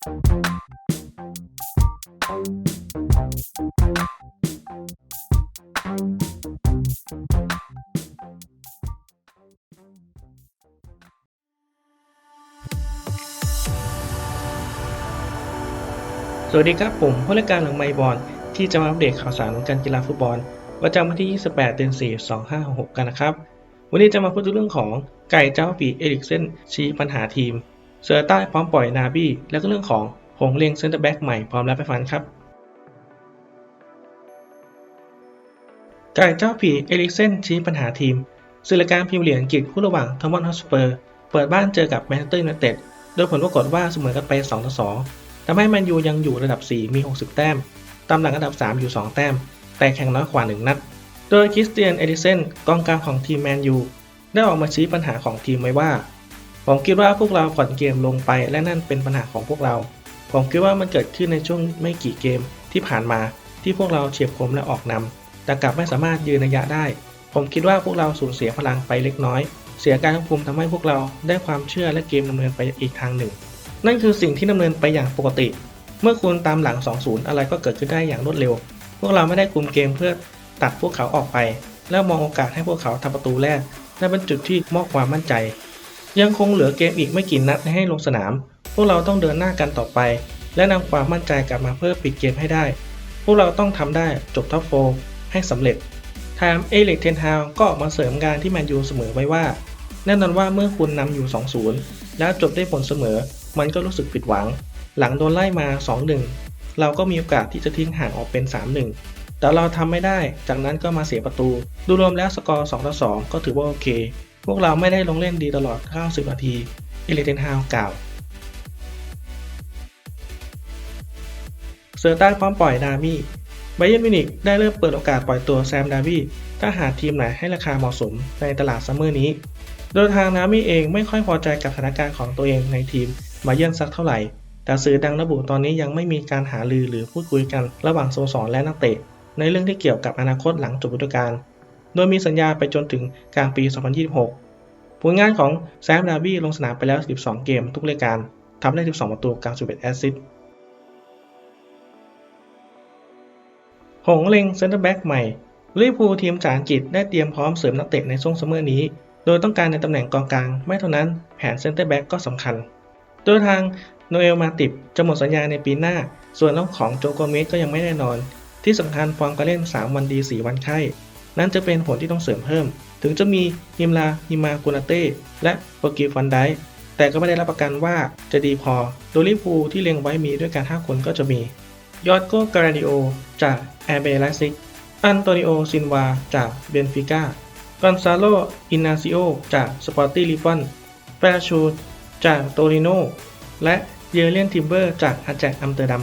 สวัสดีครับ ผมผู้รายการหลังไมบอลที่จะมาอัปเดตข่าวสารวงการกีฬาฟุตบอลประจำวันที่ 28 เดือน 4 2566 กันนะครับ วันนี้จะมาพูดถึงเรื่องของไก่เจ้าปีเอริกเซนชี้ปัญหาทีม เสือใต้พร้อมปล่อยนาบี้และก็เรื่องของหงเลียงเซนเตอร์แบ็กใหม่พร้อมรับไปฟันครับไก่เจ้าผีเอริกเซนชี้ปัญหาทีมสื่อการพิมพ์เหรียญอังกฤษคู่ระหว่างทอมมอนฮอสเปอร์เปิดบ้านเจอกับแมนเชสเตอร์ยูไนเต็ดโดยผลปรากฏว่าเสมอกันไป 2 ต่อ 2ทำให้แมนยูยังอยู่ระดับ 4 มี 60 แต้ม ตามหลังอันดับ 3 อยู่ 2 แต้ม แต่แข่งน้อยกว่า 1 นัด โดยคริสเตียนเอริเซนกองกลางของทีมแมนยูได้ออกมาชี้ปัญหาของทีมไว้ว่า ผมคิดว่าพวกเราผ่อนเกมลงไปและนั่นเป็นปัญหาของพวกเรา ผมคิดว่ามันเกิดขึ้นในช่วงไม่กี่เกมที่ผ่านมาที่พวกเราเฉียบคมและออกนำแต่กลับไม่สามารถยืนระยะได้ ผมคิดว่าพวกเราสูญเสียพลังไปเล็กน้อย เสียการควบคุมทำให้พวกเราได้ความเชื่อและเกมดำเนินไปอีกทางหนึ่ง นั่นคือสิ่งที่ดำเนินไปอย่างปกติ เมื่อคุณตามหลัง 2-0 อะไรก็เกิดขึ้นได้อย่างรวดเร็ว พวกเราไม่ได้คุมเกมเพื่อตัดพวกเขาออกไป แล้วมองโอกาสให้พวกเขาทำประตูแรกนั่นเป็นจุดที่มอบความมั่นใจ ยังคงเหลือเกมอีกไม่กี่นัดให้ลงสนาม พวกเราต้องเดินหน้ากันต่อไป และนำความมั่นใจกลับมาเพื่อปิดเกมให้ได้ พวกเราต้องทำได้จบท็อปโฟร์ให้สำเร็จทามเอเล็กเทนฮาวก็ออกมาเสริมการที่แมนยูเสมอไว้ว่า แน่นอนว่าเมื่อคุณนำอยู่ 2-0 แล้วจบได้ผลเสมอ มันก็รู้สึกผิดหวัง หลังโดนไล่มา 2-1 เราก็มีโอกาสที่จะทิ้งห่างออกเป็น 3-1 แต่เราทำไม่ได้ จากนั้นก็มาเสียประตู ดูรวมแล้วสกอร์ 2-2 ก็ถือว่าโอเค พวกเราไม่ได้ลงเล่นดีตลอด 90 นาทีเอเลเทนฮาวกล่าว เซอร์ตันพร้อมปล่อยดามี่ไบเยนมินิกได้เริ่มเปิดโอกาสปล่อยตัวแซมดาบี้ถ้าหาทีมไหนให้ราคาเหมาะสมในตลาดซัมเมอร์นี้ โดยทางนามี่เองไม่ค่อยพอใจกับสถานการณ์ของตัวเองในทีมมาเยือนสักเท่าไหร่ แต่สื่อดังระบุตอนนี้ยังไม่มีการหารือหรือพูดคุยกันระหว่างสโมสรและนักเตะ ในเรื่องที่เกี่ยวกับอนาคตหลังจบฤดูกาล โดยมีสัญญาไปจนถึงกลางปี 2026 ผลงานของแซมดาบี้ลงสนามไปแล้ว 12 เกมทุกรายการทำได้ 12 ประตูกับ 11 แอสซิสต์หงเล็งเซนเตอร์แบ็กใหม่ลิเวอร์พูลทีมจากอังกฤษได้เตรียมพร้อมเสริมนักเตะในช่วงซัมเมอร์นี้ โดยต้องการในตำแหน่งกองกลาง ไม่เท่านั้นแผนเซนเตอร์แบ็กก็สำคัญ โดยทางโนเอลมาติบจะหมดสัญญาในปีหน้า ส่วนเรื่องของโจโกเมสก็ยังไม่แน่นอน ที่สำคัญฟอร์มการเล่น 3 วันดี 4 วันไข้ นั่นจะเป็นผลที่ต้องเสริมเพิ่ม ถึงจะมีฮิมลาฮิมากุนาเต้และโปรกิฟันไดแต่ก็ไม่ได้รับประกันว่าจะดีพอ โดยลิเวอร์พูที่เล็งไว้มีด้วยกัน 5 คนก็จะมี ยอดโกการาดิโอจากแอร์เบลไลซิก อันโตนิโอซินวาจากเบนฟิก้ากอนซาโล อินนาซิโอ จากสปอร์ตี้ลิฟอนเปราชูจากโตริโน และเยเลียนทิมเบอร์ จากอาแจกอัมสเตอร์ดัม